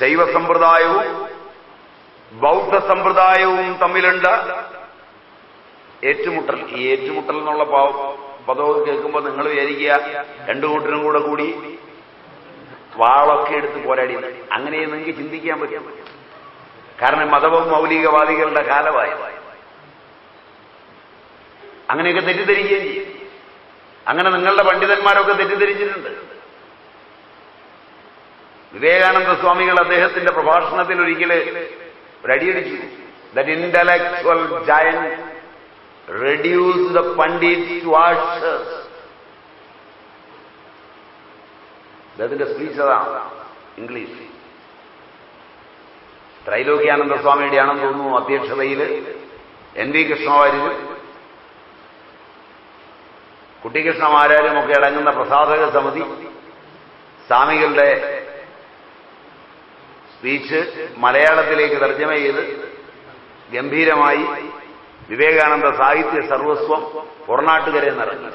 ശൈവ സമ്പ്രദായവും ബൗദ്ധ സമ്പ്രദായവും തമ്മിലുണ്ട്. ഏറ്റുമുട്ടൽ. ഈ ഏറ്റുമുട്ടൽ എന്നുള്ള പദവും കേൾക്കുമ്പോൾ നിങ്ങൾ വിചാരിക്കുക രണ്ടു കൂട്ടരും കൂടെ കൂടി വാളൊക്കെ എടുത്ത് പോരാടി. അങ്ങനെ നിങ്ങൾക്ക് ചിന്തിക്കാൻ പറ്റും. കാരണം മതവും മൗലികവാദികളുടെ കാലമായി. അങ്ങനെയൊക്കെ തെറ്റിദ്ധരിക്കുകയും ചെയ്യും. അങ്ങനെ നിങ്ങളുടെ പണ്ഡിതന്മാരൊക്കെ തെറ്റിദ്ധരിച്ചിട്ടുണ്ട്. വിവേകാനന്ദ സ്വാമികൾ അദ്ദേഹത്തിന്റെ പ്രഭാഷണത്തിൽ ഒരിക്കൽ ഒരടിയടിച്ചു. That intellectual giant reduce the pundit ആഷേഴ്സ് അദ്ദേഹത്തിന്റെ സ്പീച്ച് അതാണ് ഇംഗ്ലീഷ്. ത്രൈലോക്യാനന്ദ സ്വാമിയുടെ ആണെന്ന് തോന്നുന്നു അധ്യക്ഷതയിൽ എൻ വി കൃഷ്ണവാര്യരും. കുട്ടിക്കൃഷ്ണമാരാരും ഒക്കെ അടങ്ങുന്ന പ്രസാധക സമിതി. സ്വാമികളുടെ സ്പീച്ച് മലയാളത്തിലേക്ക് തർജമ ചെയ്ത് ഗംഭീരമായി വിവേകാനന്ദ സാഹിത്യ സർവസ്വം പുറനാട്ടുകരെ നിറഞ്ഞു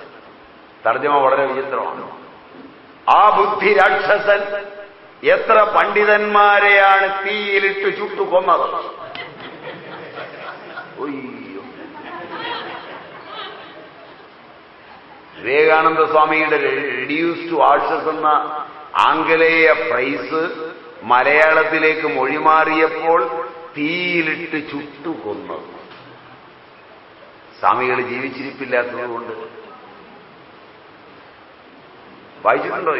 തർജമ വളരെ വിചിത്രമാണ്. ആ ബുദ്ധി രാക്ഷസൻ എത്ര പണ്ഡിതന്മാരെയാണ് തീയിലിട്ട് ചുട്ടു കൊന്നത് ഉയ്യോ. വിവേകാനന്ദ സ്വാമിയുടെ റെഡ്യൂസ് ടു ആഷസ് എന്ന ആംഗലേയ പ്രൈസ് മലയാളത്തിലേക്ക് മൊഴിമാറിയപ്പോൾ തീയിലിട്ട് ചുട്ടു കൊന്നത് സ്വാമികൾ ജീവിച്ചിരിപ്പില്ലാത്തതുകൊണ്ട്. വായിച്ചിട്ടുണ്ടോ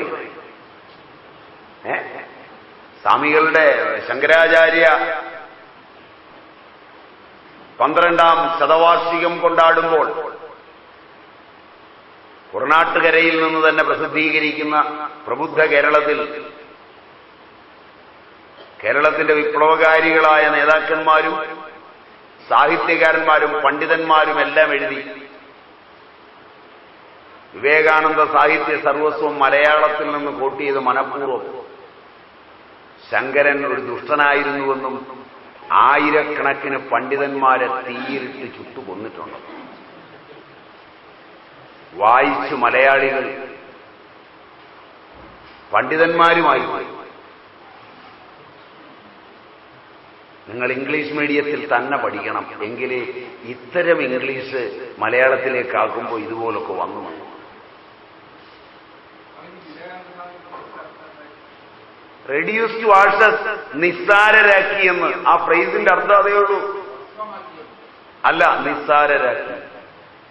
ഏ? സ്വാമികളുടെ ശങ്കരാചാര്യ പന്ത്രണ്ടാം ശതവാർഷികം കൊണ്ടാടുമ്പോൾ കുറനാട്ടുകരയിൽ നിന്ന് തന്നെ പ്രസിദ്ധീകരിക്കുന്ന പ്രബുദ്ധ കേരളത്തിൽ കേരളത്തിന്റെ വിപ്ലവകാരികളായ നേതാക്കന്മാരും സാഹിത്യകാരന്മാരും പണ്ഡിതന്മാരും എല്ലാം എഴുതി വിവേകാനന്ദ സാഹിത്യ സർവസ്വം മലയാളത്തിൽ നിന്ന് കോട്ട് മനഃപൂർവം. ശങ്കരൻ ഒരു ദുഷ്ടനായിരുന്നുവെന്നും ആയിരക്കണക്കിന് പണ്ഡിതന്മാരെ തീയിലിട്ട് ചുട്ടുകൊന്നിട്ടുണ്ട്. വായിച്ചു മലയാളികൾ പണ്ഡിതന്മാരുമായി പോയി നിങ്ങൾ ഇംഗ്ലീഷ് മീഡിയത്തിൽ തന്നെ പഠിക്കണം. എങ്കിലേ ഇത്തരം ഇംഗ്ലീഷ് മലയാളത്തിലേക്ക് ആക്കുമ്പോൾ ഇതുപോലൊക്കെ വന്നു. ടു വാട്സസ് നിസ്സാരരാക്കി എന്ന്. ആ ഫ്രൈസിന്റെ അർത്ഥം അതേയുള്ളൂ അല്ല നിസ്സാരരാക്കി.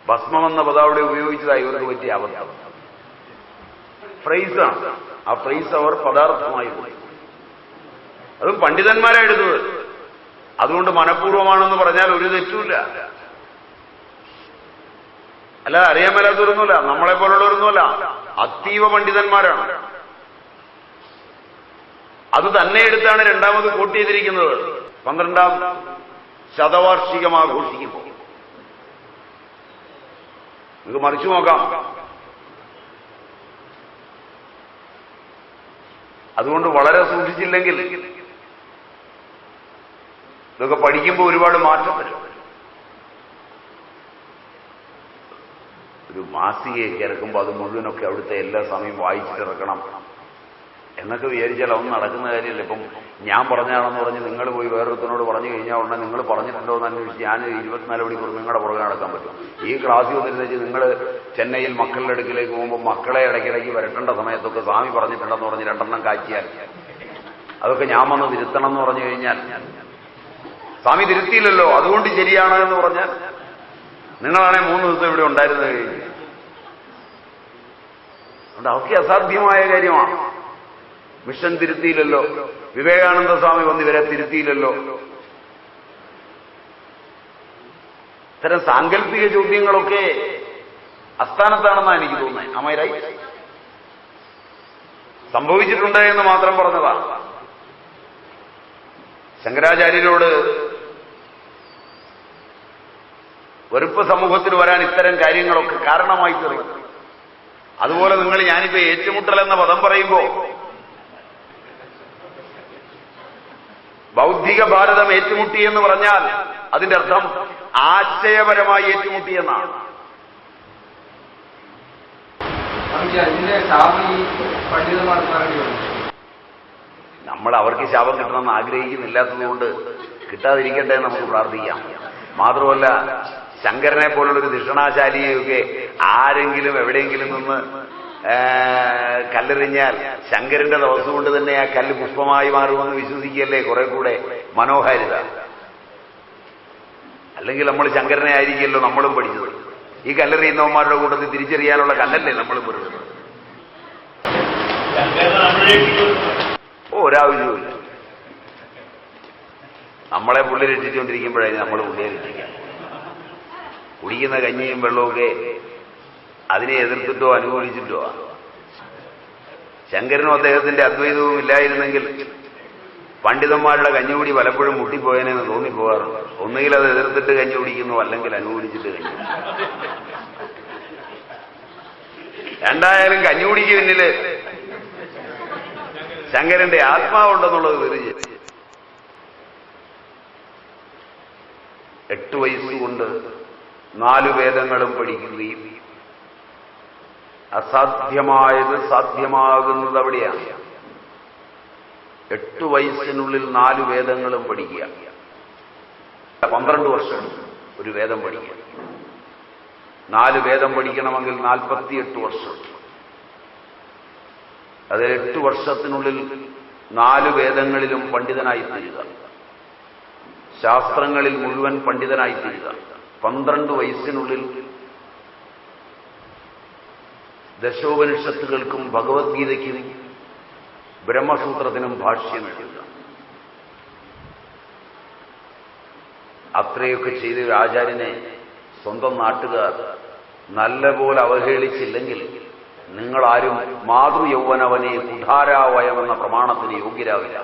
ഭസ്മം എന്ന പദം അവിടെ ഉപയോഗിച്ചതായി ഇവർക്ക് പറ്റിയ അബദ്ധം. ഫ്രൈസാണ് ആ ഫ്രൈസ് അവർ പദാർത്ഥമായി അതും പണ്ഡിതന്മാരെ എടുത്തത് അതുകൊണ്ട് മനഃപൂർവമാണെന്ന് പറഞ്ഞാൽ ഒരു തെറ്റുമില്ല. അല്ല അറിയാൻ മേലാത്തവരൊന്നുമല്ല. നമ്മളെ പോലുള്ളവരൊന്നുമല്ല. അതീവ പണ്ഡിതന്മാരാണ്. അത് തന്നെ എടുത്താണ് രണ്ടാമത് കൂട്ടി ചെയ്തിരിക്കുന്നത്. പന്ത്രണ്ടാം ശതവാർഷികം ആഘോഷിക്കുമ്പോൾ നിങ്ങൾക്ക് മറിച്ചു നോക്കാം. അതുകൊണ്ട് വളരെ സൂക്ഷിച്ചില്ലെങ്കിൽ ഇതൊക്കെ പഠിക്കുമ്പോൾ ഒരുപാട് മാറ്റം വരും. ഒരു മാസികയൊക്കെ ഇറക്കുമ്പോൾ അത് മുഴുവനൊക്കെ അവിടുത്തെ എല്ലാ സമയം വായിച്ചിട്ടിറക്കണം എന്നൊക്കെ വിചാരിച്ചാൽ അതൊന്നും നടക്കുന്ന കാര്യമില്ല. ഇപ്പം ഞാൻ പറഞ്ഞാണെന്ന് പറഞ്ഞ് നിങ്ങൾ പോയി വേറൊരുത്തനോട് പറഞ്ഞു കഴിഞ്ഞാൽ ഉടനെ നിങ്ങൾ പറഞ്ഞിട്ടുണ്ടോ എന്ന് അന്വേഷിച്ച് ഞാൻ ഇരുപത്തിനാല് മണിക്കൂർ നിങ്ങളുടെ പുറകെ നടക്കാൻ പറ്റും. ഈ ക്ലാസ്സിൽ വന്നിരുന്നേച്ച് നിങ്ങൾ ചെന്നൈയിൽ മക്കളുടെ അടുക്കിലേക്ക് പോകുമ്പോൾ മക്കളെ ഇടയ്ക്കിടയ്ക്ക് വരട്ടേണ്ട സമയത്തൊക്കെ സ്വാമി പറഞ്ഞിട്ടുണ്ടെന്ന് പറഞ്ഞ് രണ്ടെണ്ണം കാച്ചിയാൽ. അതൊക്കെ ഞാൻ വന്ന് തിരുത്തണം എന്ന് പറഞ്ഞു കഴിഞ്ഞാൽ സ്വാമി തിരുത്തിയില്ലല്ലോ അതുകൊണ്ട് ശരിയാണ് എന്ന് പറഞ്ഞാൽ നിങ്ങളാണെ മൂന്ന് ദിവസം ഇവിടെ ഉണ്ടായിരുന്നത് അതുകൊണ്ട് അതൊക്കെ അസാധ്യമായ കാര്യമാണ്. മിഷൻ തിരുത്തിയില്ലല്ലോ വിവേകാനന്ദ സ്വാമി വന്ന് ഇവരെ തിരുത്തിയില്ലല്ലോ. ഇത്തരം സാങ്കല്പിക ചോദ്യങ്ങളൊക്കെ അസ്ഥാനത്താണെന്നാണ് എനിക്ക് തോന്നുന്നത്. അമ്മയിലായി സംഭവിച്ചിട്ടുണ്ട് എന്ന് മാത്രം പറഞ്ഞതാണ് ശങ്കരാചാര്യരോട് വെറുപ്പ് സമൂഹത്തിൽ വരാൻ ഇത്തരം കാര്യങ്ങളൊക്കെ കാരണമായി തീർന്നു. അതുപോലെ നിങ്ങൾ ഞാനിപ്പോ ഏറ്റുമുട്ടൽ എന്ന പദം പറയുമ്പോ ബൗദ്ധിക ഭാരതം ഏറ്റുമുട്ടി എന്ന് പറഞ്ഞാൽ അതിന്റെ അർത്ഥം ആശയപരമായി ഏറ്റുമുട്ടി എന്നാണ്. നമ്മൾ അവർക്ക് ശാപം കിട്ടണമെന്ന് ആഗ്രഹിക്കുന്നില്ലാത്തതുകൊണ്ട് കിട്ടാതിരിക്കട്ടെ നമുക്ക് പ്രാർത്ഥിക്കാം. മാത്രമല്ല ശങ്കരനെ പോലുള്ളൊരു ദിഷണാശാലിയൊക്കെ ആരെങ്കിലും എവിടെയെങ്കിലും നിന്ന് കല്ലെറിഞ്ഞാൽ ശങ്കരന്റെ ദിവസം കൊണ്ട് തന്നെ ആ കല്ല് പുഷ്പമായി മാറുമെന്ന് വിശ്വസിക്കുകയല്ലേ കുറെ കൂടെ മനോഹാരിത? അല്ലെങ്കിൽ നമ്മൾ ശങ്കരനെ ആയിരിക്കുമല്ലോ നമ്മളും പഠിച്ചത്. ഈ കല്ലെറിയുന്നവന്മാരുടെ കൂട്ടത്തിൽ തിരിച്ചറിയാനുള്ള കല്ലല്ലേ നമ്മൾ പറയുന്നത് ഓ നമ്മളെ പുള്ളി രക്ഷിച്ചുകൊണ്ടിരിക്കുമ്പോഴേ നമ്മൾ പുള്ളിയെ രക്ഷിക്കാം കുടിക്കുന്ന കഞ്ഞിയും വെള്ളമൊക്കെ അതിനെ എതിർത്തിട്ടോ അനുകൂലിച്ചിട്ടോ. ശങ്കരനും അദ്ദേഹത്തിന്റെ അദ്വൈതവും ഇല്ലായിരുന്നെങ്കിൽ പണ്ഡിതന്മാരുടെ കഞ്ഞുകൂടി പലപ്പോഴും മുട്ടിപ്പോയനെന്ന് തോന്നിപ്പോകാറുണ്ട്. ഒന്നുകിൽ അത് എതിർത്തിട്ട് കഞ്ഞി കുടിക്കുന്നു അല്ലെങ്കിൽ അനുകൂലിച്ചിട്ട് കഞ്ഞി രണ്ടായാലും കഞ്ഞുകുടിക്ക് പിന്നിൽ ശങ്കരന്റെ ആത്മാവുണ്ടെന്നുള്ളത് തീർച്ചയായും എട്ട് വയസ്സുകൊണ്ട് നാലു വേദങ്ങളും പഠിക്കുകയും അസാധ്യമായത് സാധ്യമാകുന്നത് അവിടെയാണ്. എട്ട് വയസ്സിനുള്ളിൽ നാല് വേദങ്ങളും പഠിക്കുക. പന്ത്രണ്ട് വർഷം ഒരു വേദം പഠിക്കുക. നാല് വേദം പഠിക്കണമെങ്കിൽ നാൽപ്പത്തിയെട്ട് വർഷം. അത് എട്ട് വർഷത്തിനുള്ളിൽ നാല് വേദങ്ങളിലും പണ്ഡിതനായി തീരുക ശാസ്ത്രങ്ങളിൽ മുഴുവൻ പണ്ഡിതനായി തീരുക പന്ത്രണ്ട് വയസ്സിനുള്ളിൽ ദശോപനിഷത്തുകൾക്കും ഭഗവത്ഗീതയ്ക്കും ബ്രഹ്മസൂത്രത്തിനും ഭാഷ്യം എഴുതുക. അത്രയൊക്കെ ചെയ്ത ഒരു ആചാര്യനെ സ്വന്തം നാട്ടുകാർ നല്ലപോലെ അവഹേളിച്ചില്ലെങ്കിൽ നിങ്ങളാരും മാതൃയൗവനവനെ കുഠാരാവയമെന്ന പ്രമാണത്തിന് യോഗ്യരാവില്ല.